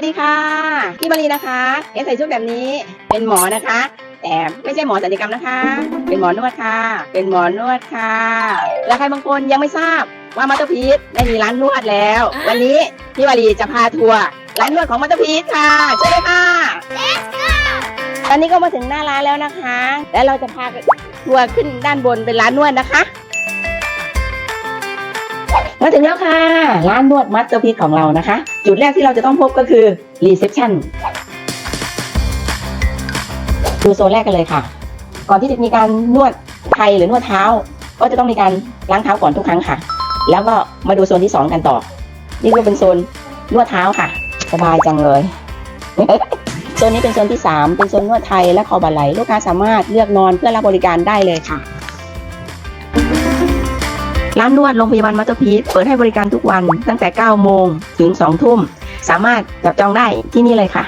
วัสดีค่ะ พี่มารีนะคะเอะใส่ชุดแบบนี้เป็นหมอนะคะ แต่ไม่ใช่หมอศัลยกรรมนะคะ เป็นหมอนวดค่ะ เป็นหมอนวดค่ะและใครบางคนยังไม่ทราบว่ามัตเตอร์พีทได้มีร้านนวดแล้ว วันนี้พี่วารีจะพาทัวร์ร้านนวดของมัตเตอร์พีทค่ะใช่ไหมค่ะ ตอนนี้ก็มาถึงหน้าร้านแล้วนะคะ และเราจะพาทัวร์ขึ้นด้านบนเป็นร้านนวดนะคะ มาถึงแล้วค่ะ ร้านนวดมัตเตอร์พีทของเรานะคะ จุดแรกที่เราจะต้องพบก็คือรีเซพชันดูโซนแรกกันเลยค่ะ ก่อนที่จะมีการนวดไทยหรือนวดเท้า ก็จะต้องมีการล้างเท้าก่อนทุกครั้งค่ะ แล้วก็มาดูโซนที่สองกันต่อ นี่ก็เป็นโซนนวดเท้าค่ะ สบายจังเลยโซนนี้เป็นโซนที่ 3 เป็นโซนนวดไทยและคอบาไหลลูกค้าสามารถเลือกนอนเพื่อรับบริการได้เลยค่ะ ร้านนวดโรงพยาบาลมัตเตอร์พีเปิดให้บริการทุกวันตั้งแต่ 9 โมงถึง 2 ทุ่ม สามารถจับจองได้ที่นี่เลยค่ะ